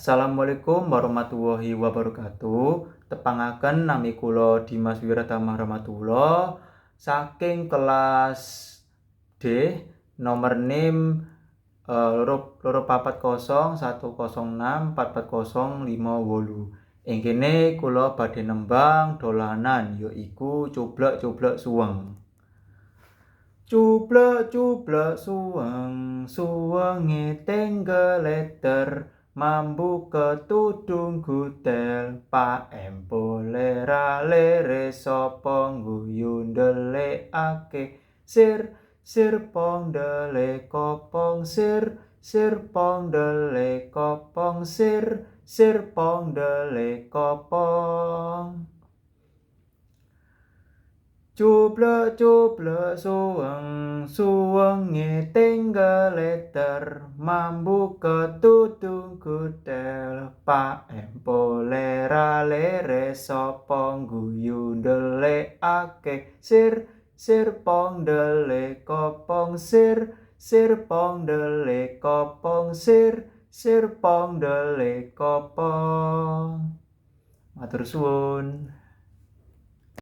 Assalamualaikum warahmatullahi wabarakatuh. Tepangaken nami kula Dimas Wiratama Rahmatullah saking kelas D nomor NIM eh, loro loro papat kosong satu kosong enam empat kosong lima wolu. Ing kene kula nembang dolanan yaiku cublek-cublek suweng. Cublek cublek suweng, suwenge tenggeleter mambu ketudung gutel pak empole lere sapa guyu ndelikake sir sir pong dele kopong sir sir pong dele kopong sir sir pong dele kopong Cublek cublek suweng suwenge tenggeleter mambu ketudung gutel pak empole lere sapa guyu ndelikake sir sir pong dele kopong sir sir pong dele kopong sir sir pong dele kopong. Matur suwun